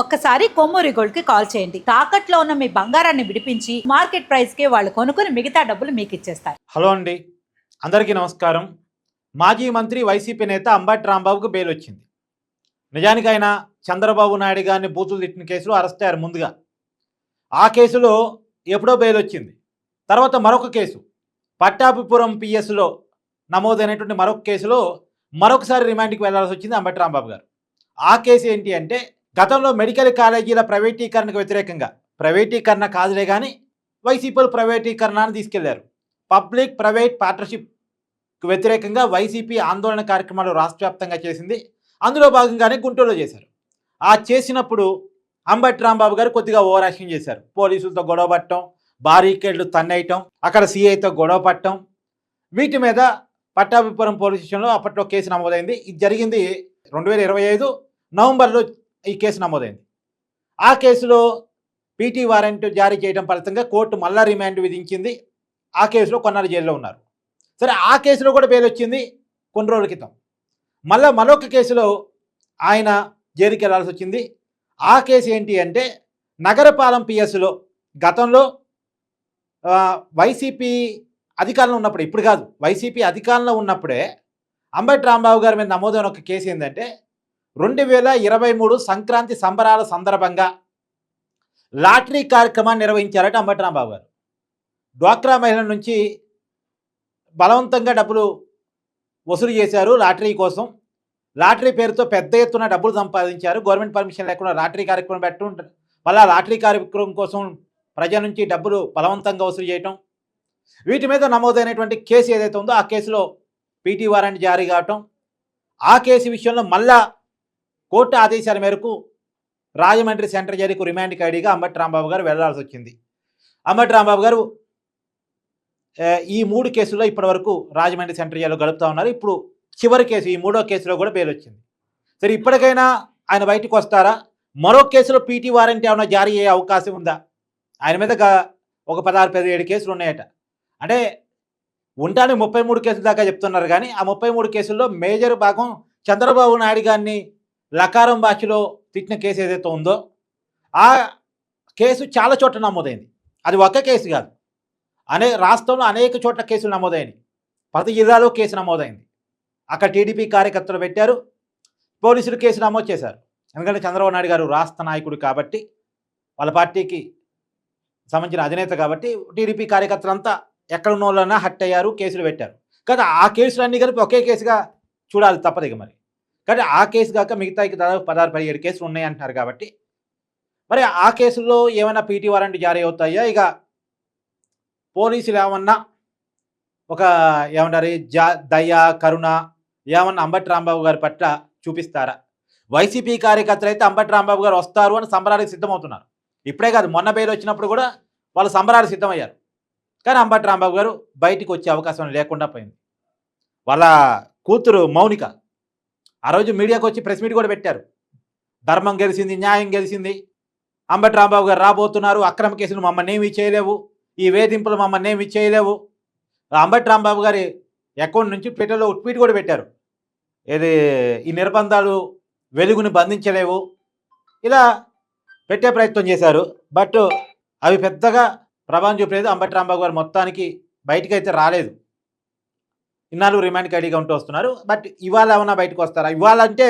ఒక్కసారి కొమ్మూరి గోల్డ్కి కాల్ చేయండి. తాకట్లో ఉన్న మీ బంగారాన్ని విడిపించి మార్కెట్ ప్రైస్కి వాళ్ళు కొనుక్కుని మిగతా డబ్బులు మీకు ఇచ్చేస్తారు. హలో అండి. అందరికీ నమస్కారం. మాజీ మంత్రి వైసీపీ నేత అంబటి రాంబాబుకు బెయిల్ వచ్చింది. నిజానికి ఆయన చంద్రబాబు నాయుడు గారిని బూతులు తిట్టిన కేసులో అరెస్ట్ అయ్యారు ముందుగా. ఆ కేసులో ఎప్పుడో బెయిల్ వచ్చింది. తర్వాత మరొక కేసు. పట్టాభిపురం పిఎస్లో నమోదైనటువంటి మరొక కేసులో మరొకసారి రిమాండ్కి వెళ్ళాల్సి వచ్చింది అంబటి రాంబాబు గారు. ఆ కేసు ఏంటి అంటే గతంలో మెడికల్ కాలేజీల ప్రైవేటీకరణకు వ్యతిరేకంగా ప్రైవేటీకరణ కాదులే కానీ వైసీపీలు ప్రైవేటీకరణను తీసుకెళ్ళారు. పబ్లిక్ ప్రైవేట్ పార్ట్నర్షిప్కు వ్యతిరేకంగా వైసీపీ ఆందోళన కార్యక్రమాలు రాష్ట్రవ్యాప్తంగా చేసింది. అందులో భాగంగానే గుంటూరులో చేశారు. ఆ చేసినప్పుడు అంబటి రాంబాబు గారు కొద్దిగా ఓవర్ యాక్షన్ చేశారు. పోలీసులతో గొడవ పట్టడం బారీకేడ్లు తన్నేయటం అక్కడ సీఐతో గొడవ పట్టడం. వీటి మీద పట్టాభిపురం పోలీస్ స్టేషన్లో అప్పట్లో కేసు నమోదైంది. ఇది జరిగింది రెండు వేల ఇరవై ఐదు నవంబర్లో ఈ కేసు నమోదైంది. ఆ కేసులో పీటీ వారెంట్ జారీ చేయడం ఫలితంగా కోర్టు మళ్ళా రిమాండ్ విధించింది. ఆ కేసులో కొన్నాళ్ళు జైల్లో ఉన్నారు. సరే ఆ కేసులో కూడా బెయిల్ వచ్చింది కొన్ని రోజుల క్రితం. మళ్ళా మరొక కేసులో ఆయన జైలుకి వెళ్ళాల్సి వచ్చింది. ఆ కేసు ఏంటి అంటే నగరపాలెం పిఎస్లో గతంలో వైసీపీ అధికారంలో ఉన్నప్పుడు ఇప్పుడు కాదు వైసీపీ అధికారంలో ఉన్నప్పుడే అంబటి రాంబాబు గారి మీద నమోదైన ఒక కేసు ఏంటంటే రెండు వేల ఇరవై మూడు సంక్రాంతి సంబరాల సందర్భంగా లాటరీ కార్యక్రమాన్ని నిర్వహించారట అంబటరాంబాబు గారు. డ్వాక్రా మహిళల నుంచి బలవంతంగా డబ్బులు వసూలు చేశారు లాటరీ కోసం. లాటరీ పేరుతో పెద్ద ఎత్తున డబ్బులు సంపాదించారు. గవర్నమెంట్ పర్మిషన్ లేకుండా లాటరీ కార్యక్రమం పెట్టడం మళ్ళీ లాటరీ కార్యక్రమం కోసం ప్రజల నుంచి డబ్బులు బలవంతంగా వసూలు చేయటం. వీటి మీద నమోదైనటువంటి కేసు ఏదైతే ఉందో ఆ కేసులో పీటీ వారెంట్ జారీ కావటం. ఆ కేసు విషయంలో మళ్ళా కోర్టు ఆదేశాల మేరకు రాజమండ్రి సెంటర్ జైలుకు రిమాండ్ ఖైడీగా అంబటి రాంబాబు గారు వెళ్ళాల్సి వచ్చింది. అంబటి రాంబాబు గారు ఈ మూడు కేసుల్లో ఇప్పటివరకు రాజమండ్రి సెంటర్ జైలు గడుపుతా ఉన్నారు. ఇప్పుడు చివరి కేసు ఈ మూడో కేసులో కూడా బెయిల్ వచ్చింది సరే ఇప్పటికైనా ఆయన బయటకు వస్తారా? మరో కేసులో పీటీ వారెంట్ ఏమైనా జారీ అయ్యే అవకాశం ఉందా? ఆయన మీద ఒక పదహారు పదిహేడు కేసులు ఉన్నాయట. అంటే ఉంటానే ముప్పై మూడు కేసుల దాకా చెప్తున్నారు కానీ ఆ ముప్పై మూడు కేసుల్లో మేజర్ భాగం చంద్రబాబు నాయుడు గారిని లకారం భాషలో తిట్టిన కేసు ఏదైతే ఉందో ఆ కేసు చాలా చోట్ల నమోదైంది. అది ఒక్క కేసు కాదు. అనే రాష్ట్రంలో అనేక చోట్ల కేసులు నమోదైనవి ప్రతి జిల్లాలో కేసు నమోదైంది. అక్కడ టీడీపీ కార్యకర్తలు పెట్టారు. పోలీసులు కేసు నమోదు చేశారు. ఎందుకంటే చంద్రబాబు నాయుడు గారు రాష్ట్ర నాయకుడు కాబట్టి వాళ్ళ పార్టీకి సంబంధించిన అధినేత కాబట్టి టీడీపీ కార్యకర్తలంతా ఎక్కడ ఉన్న వాళ్ళైనా హట్ అయ్యారు కేసులు పెట్టారు. కానీ ఆ కేసులన్నీ కలిపి ఒకే కేసుగా చూడాలి తప్పదు మరి. కానీ ఆ కేసు కాక మిగతా దాదాపు పదహారు పదిహేడు కేసులు ఉన్నాయి అంటున్నారు కాబట్టి. మరి ఆ కేసుల్లో ఏమైనా పీటీ వారెంట్ జారీ అవుతాయా? ఇక పోలీసులు ఏమన్నా ఒక ఏమంటారు జా దయ కరుణ ఏమన్నా అంబటి రాంబాబు గారి పట్ల చూపిస్తారా? వైసీపీ కార్యకర్తలు అయితే అంబటి రాంబాబు గారు వస్తారు అని సంబరానికి సిద్ధమవుతున్నారు. ఇప్పుడే కాదు మొన్న బెయిల్ వచ్చినప్పుడు కూడా వాళ్ళు సంబరాలు సిద్ధమయ్యారు. కానీ అంబటి రాంబాబు గారు బయటికి వచ్చే అవకాశం లేకుండా పోయింది. వాళ్ళ కూతురు మౌనిక ఆ రోజు మీడియాకు వచ్చి ప్రెస్ మీట్ కూడా పెట్టారు. ధర్మం గెలిచింది న్యాయం గెలిచింది అంబటి రాంబాబు గారు రాబోతున్నారు అక్రమ కేసులు మమ్మల్ని ఏమీ చేయలేవు ఈ వేధింపులు మమ్మల్ని ఏమీ చేయలేవు. అంబటి రాంబాబు గారి అకౌంట్ నుంచి ట్విట్టర్లో ట్వీట్ కూడా పెట్టారు. ఇది ఈ నిర్బంధాలు వెలుగుని బంధించలేవు. ఇలా పెట్టే ప్రయత్నం చేశారు. బట్ అవి పెద్దగా ప్రభావం చూపలేదు. అంబటి రాంబాబు గారు మొత్తానికి బయటకైతే అయితే రాలేదు. ఇన్నాళ్ళు రిమాండ్ ఖైడీగా ఉంటూ వస్తున్నారు. బట్ ఇవాళ ఏమన్నా బయటకు వస్తారా? ఇవాళ అంటే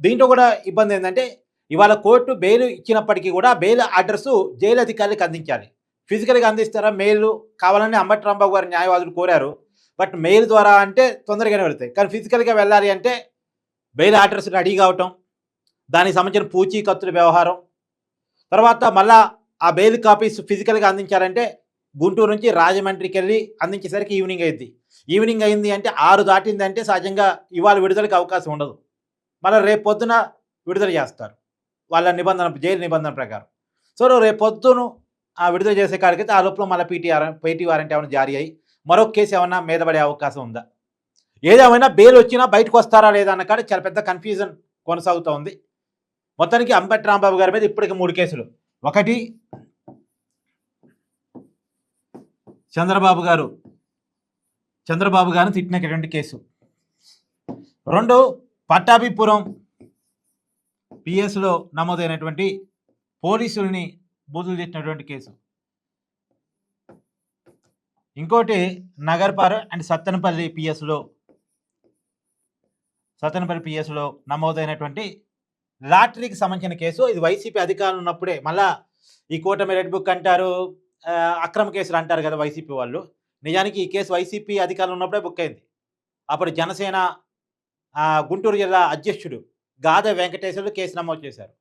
దీంట్లో కూడా ఇబ్బంది ఏంటంటే ఇవాళ కోర్టు బెయిల్ ఇచ్చినప్పటికీ కూడా బెయిల్ అడ్రస్ జైలు అధికారులకు అందించాలి. ఫిజికల్గా అందిస్తారా? మెయిల్ కావాలని అంబటి రాంబాబు గారు న్యాయవాదులు కోరారు. బట్ మెయిల్ ద్వారా అంటే తొందరగానే వెళ్తాయి. కానీ ఫిజికల్గా వెళ్ళాలి అంటే బెయిల్ అడ్రస్ రెడీ కావటం దానికి సంబంధించిన పూచీకత్తుల వ్యవహారం. తర్వాత మళ్ళా ఆ బెయిల్ కాపీస్ ఫిజికల్గా అందించాలంటే గుంటూరు నుంచి రాజమండ్రికి వెళ్ళి అందించేసరికి ఈవినింగ్ అయింది ఈవినింగ్ అయింది అంటే ఆరు దాటింది అంటే సహజంగా ఇవాళ విడుదలకి అవకాశం ఉండదు. మళ్ళీ రేపు పొద్దున విడుదల చేస్తారు. వాళ్ళ నిబంధన జైలు నిబంధన ప్రకారం. సో రేపు పొద్దును ఆ విడుదల చేసే కాడికైతే ఆ లోపల మళ్ళీ పీటీఆర్ పీటీ వారెంట్ ఏమైనా జారీ అయ్యి మరొక కేసు ఏమైనా మీద పడే అవకాశం ఉందా? ఏదేమైనా బెయిల్ వచ్చినా బయటకు వస్తారా లేదా అన్న కాడ చాలా పెద్ద కన్ఫ్యూజన్ కొనసాగుతూ ఉంది. మొత్తానికి అంబటి రాంబాబు గారి మీద ఇప్పటికి మూడు కేసులు. ఒకటి చంద్రబాబు గారు చంద్రబాబు గారిని తిట్టినటువంటి కేసు. రెండు పట్టాభిపురం పిఎస్లో నమోదైనటువంటి పోలీసుల్ని బూతులు తిట్టినటువంటి కేసు. ఇంకోటి నగర్పార అండ్ సత్తెనపల్లి పిఎస్లో సత్తెనపల్లి పిఎస్లో నమోదైనటువంటి లాటరీకి సంబంధించిన కేసు. ఇది వైసీపీ అధికారులు ఉన్నప్పుడే మళ్ళా ఈ కూటమి రెడ్ బుక్ అంటారు అక్రమ కేసులు అంటారు కదా వైసీపీ వాళ్ళు. నిజానికి ఈ కేసు వైసీపీ అధికారులు ఉన్నప్పుడే బుక్ అయింది. అప్పుడు జనసేన గుంటూరు జిల్లా అధ్యక్షుడు గాద వెంకటేశ్వరుడు కేసు నమోదు చేశారు.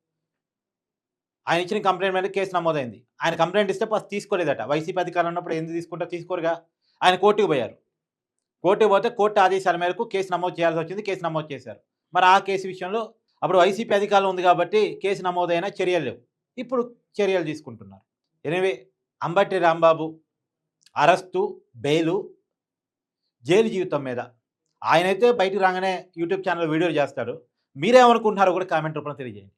ఆయన ఇచ్చిన కంప్లైంట్ మీద కేసు నమోదైంది. ఆయన కంప్లైంట్ ఇస్తే ఫస్ట్ తీసుకోలేదట. వైసీపీ అధికారులు ఉన్నప్పుడు ఎందుకు తీసుకుంటా తీసుకోరుగా. ఆయన కోర్టుకు పోయారు. కోర్టుకు పోతే కోర్టు ఆదేశాల మేరకు కేసు నమోదు చేయాల్సి వచ్చింది కేసు నమోదు చేశారు. మరి ఆ కేసు విషయంలో అప్పుడు వైసీపీ అధికారులు ఉంది కాబట్టి కేసు నమోదైన చర్యలు లేవు. ఇప్పుడు చర్యలు తీసుకుంటున్నారు. Anyway Ambati Rambabu arrest bail jail జీవితం మీద. ఆయనైతే బయటకు రాగానే యూట్యూబ్ ఛానల్ వీడియోలు చేస్తాడు. మీరేమనుకుంటున్నారో కూడా కామెంట్ రూపంలో తెలియజేయండి.